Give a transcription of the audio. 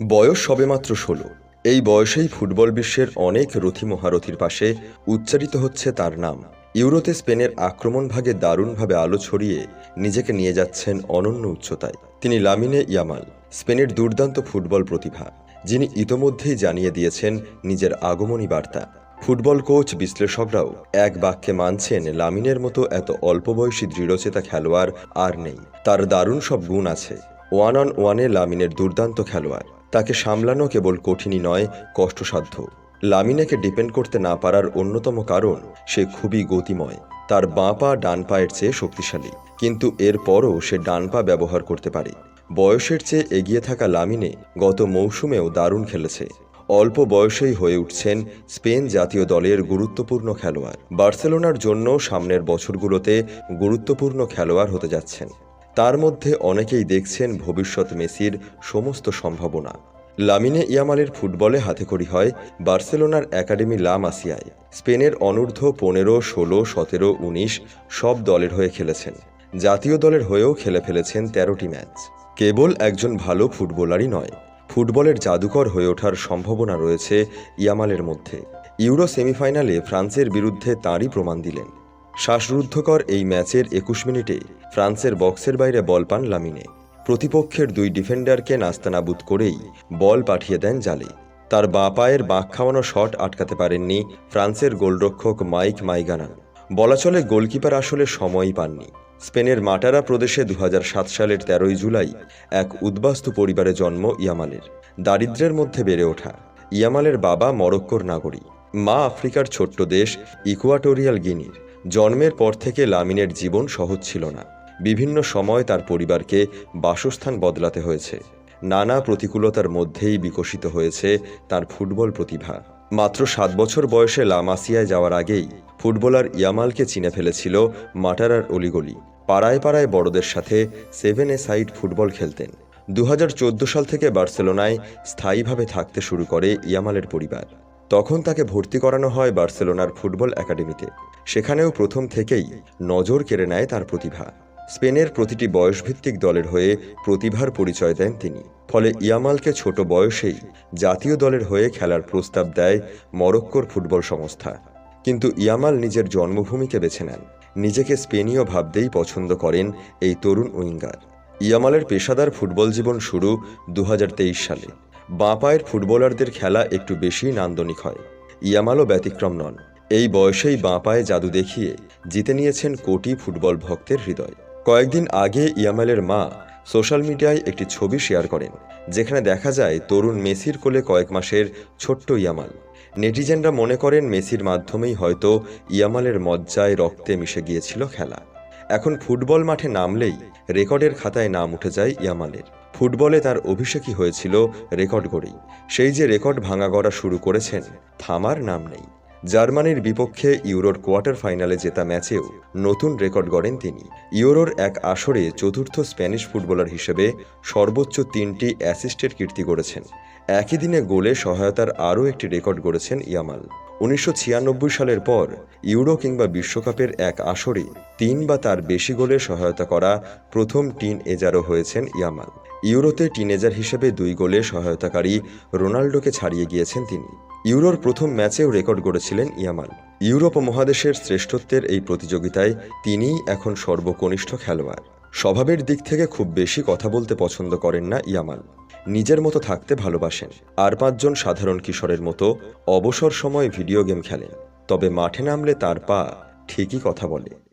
বয়স সবেমাত্র ষোলো। এই বয়সেই ফুটবল বিশ্বের অনেক রথি মহারথীর পাশে উচ্চারিত হচ্ছে তার নাম। ইউরোতে স্পেনের আক্রমণ ভাগে দারুণভাবে আলো ছড়িয়ে নিজেকে নিয়ে যাচ্ছেন অনন্য উচ্চতায়। তিনি লামিনে ইয়ামাল, স্পেনের দুর্দান্ত ফুটবল প্রতিভা, যিনি ইতোমধ্যেই জানিয়ে দিয়েছেন নিজের আগমনী বার্তা। ফুটবল কোচ বিশ্লেষকরাও এক বাক্যে মানছেন লামিনের মতো এত অল্প বয়সী দৃঢ়চেতা খেলোয়াড় আর নেই। তার দারুণ সব গুণ আছে। ওয়ান অন ওয়ানে লামিনের দুর্দান্ত খেলোয়াড়। তাকে সামলানো কেবল কঠিনই নয়, কষ্টসাধ্য। লামিনেকে ডিপেন্ড করতে না পারার অন্যতম কারণ, সে খুবই গতিময়। তার বাঁ পা ডান পায়ের চেয়ে শক্তিশালী, কিন্তু এরপরও সে ডান পা ব্যবহার করতে পারে। বয়সের চেয়ে এগিয়ে থাকা লামিনে গত মৌসুমেও দারুণ খেলেছে। অল্প বয়সেই হয়ে উঠছেন স্পেন জাতীয় দলের গুরুত্বপূর্ণ খেলোয়াড়। বার্সেলোনার জন্য সামনের বছরগুলোতে গুরুত্বপূর্ণ খেলোয়াড় হতে যাচ্ছেন। তার মধ্যে অনেকেই দেখছেন ভবিষ্যৎ মেসির সমস্ত সম্ভাবনা। লামিনে ইয়ামালের ফুটবলে হাতেখড়ি হয় বার্সেলোনার একাডেমি লা মাসিয়ায়। স্পেনের অনূর্ধ্ব পনেরো, ষোলো, সতেরো, উনিশ সব দলের হয়ে খেলেছেন। জাতীয় দলের হয়েও খেলে ফেলেছেন তেরোটি ম্যাচ। কেবল একজন ভালো ফুটবলারই নয়, ফুটবলের জাদুকর হয়ে ওঠার সম্ভাবনা রয়েছে ইয়ামালের মধ্যে। ইউরো সেমিফাইনালে ফ্রান্সের বিরুদ্ধে তাঁরই প্রমাণ দিলেন। শ্বাসরুদ্ধকর এই ম্যাচের একুশ মিনিটে ফ্রান্সের বক্সের বাইরে বল পান লামিনে। প্রতিপক্ষের দুই ডিফেন্ডারকে নাস্তানাবুদ করেই বল পাঠিয়ে দেন জালে। তার বাঁ পায়ের বাঁক খাওয়ানো শট আটকাতে পারেননি ফ্রান্সের গোলরক্ষক মাইক মাইগানান। বলা চলে গোলকিপার আসলে সময়ই পাননি। স্পেনের মাটারা প্রদেশে দু হাজার সাত সালের তেরোই জুলাই এক উদ্বাস্তু পরিবারে জন্ম ইয়ামালের। দারিদ্র্যের মধ্যে বেড়ে ওঠা। ইয়ামালের বাবা মরক্কোর নাগরিক। মা আফ্রিকার ছোট্ট দেশ ইকুয়াটোরিয়াল গিনির। জন্মের পর থেকে লামিনের জীবন সহজ ছিল না। বিভিন্ন সময় তার পরিবারকে বাসস্থান বদলাতে হয়েছে। নানা প্রতিকূলতার মধ্যেই বিকশিত হয়েছে তার ফুটবল প্রতিভা। মাত্র সাত বছর বয়সে লামাসিয়ায় যাওয়ার আগেই ফুটবলার ইয়ামালকে চিনে ফেলেছিল মাটারার অলিগলি। পাড়ায় পাড়ায় বড়দের সাথে সেভেন এ সাইড ফুটবল খেলতেন। দু হাজার চৌদ্দ সাল থেকে বার্সেলোনায় স্থায়ীভাবে থাকতে শুরু করে ইয়ামালের পরিবার। তখন তাকে ভর্তি করানো হয় বার্সেলোনার ফুটবল একাডেমিতে। সেখানেও প্রথম থেকেই নজর কেড়ে নেয় তার প্রতিভা। স্পেনের প্রতিটি বয়সভিত্তিক দলের হয়ে প্রতিভার পরিচয় দেন তিনি। ফলে ইয়ামালকে ছোট বয়সেই জাতীয় দলের হয়ে খেলার প্রস্তাব দেয় মরক্কোর ফুটবল সংস্থা। কিন্তু ইয়ামাল নিজের জন্মভূমিকে বেছে নেন। নিজেকে স্পেনীয় ভাবতেই পছন্দ করেন এই তরুণ উইঙ্গার। ইয়ামালের পেশাদার ফুটবল জীবন শুরু দু হাজার তেইশ সালে। বাঁ পায়ের ফুটবলারদের খেলা একটু বেশি নান্দনিক হয়। ইয়ামালও ব্যতিক্রম নন। এই বয়সেই বাঁ পায়ে জাদু দেখিয়ে জিতে নিয়েছেন কোটি ফুটবল ভক্তের হৃদয়। কয়েকদিন আগে ইয়ামালের মা সোশ্যাল মিডিয়ায় একটি ছবি শেয়ার করেন, যেখানে দেখা যায় তরুণ মেসির কোলে কয়েক মাসের ছোট্ট ইয়ামাল। নেটিজেনরা মনে করেন মেসির মাধ্যমেই হয়তো ইয়ামালের মজ্জায় রক্তে মিশে গিয়েছিল খেলা। এখন ফুটবল মাঠে নামলেই রেকর্ডের খাতায় নাম উঠে যায় ইয়ামালের। ফুটবলে তার অভিষেকই হয়েছিল রেকর্ড গড়েই। সেই যে রেকর্ড ভাঙা গড়া শুরু করেছেন, থামার নাম নেই। জার্মানির বিপক্ষে ইউরোর কোয়ার্টার ফাইনালে জেতা ম্যাচেও নতুন রেকর্ড গড়েন তিনি। ইউরোর এক আসরে চতুর্থ স্প্যানিশ ফুটবলার হিসেবে সর্বোচ্চ তিনটি অ্যাসিস্টের কীর্তি গড়েছেন। একই দিনে গোলে সহায়তার আরও একটি রেকর্ড গড়েছেন ইয়ামাল। উনিশশো ছিয়ানব্বই সালের পর ইউরো কিংবা বিশ্বকাপের এক আসরে তিন বা তার বেশি গোলে সহায়তা করা প্রথম টিন এজারও হয়েছেন ইয়ামাল। ইউরোতে টিনেজার হিসেবে দুই গোলে সহায়তাকারী রোনাল্ডোকে ছাড়িয়ে গিয়েছেন তিনি। ইউরোর প্রথম ম্যাচেও রেকর্ড গড়েছিলেন ইয়ামাল। ইউরোপ মহাদেশের শ্রেষ্ঠত্বের এই প্রতিযোগিতায় তিনিই এখন সর্বকনিষ্ঠ খেলোয়াড়। স্বভাবের দিক থেকে খুব বেশি কথা বলতে পছন্দ করেন না ইয়ামাল। নিজের মতো থাকতে ভালোবাসেন। আর পাঁচজন সাধারণ কিশোরের মতো অবসর সময় ভিডিও গেম খেলেন। তবে মাঠে নামলে তার পা ঠিকই কথা বলে।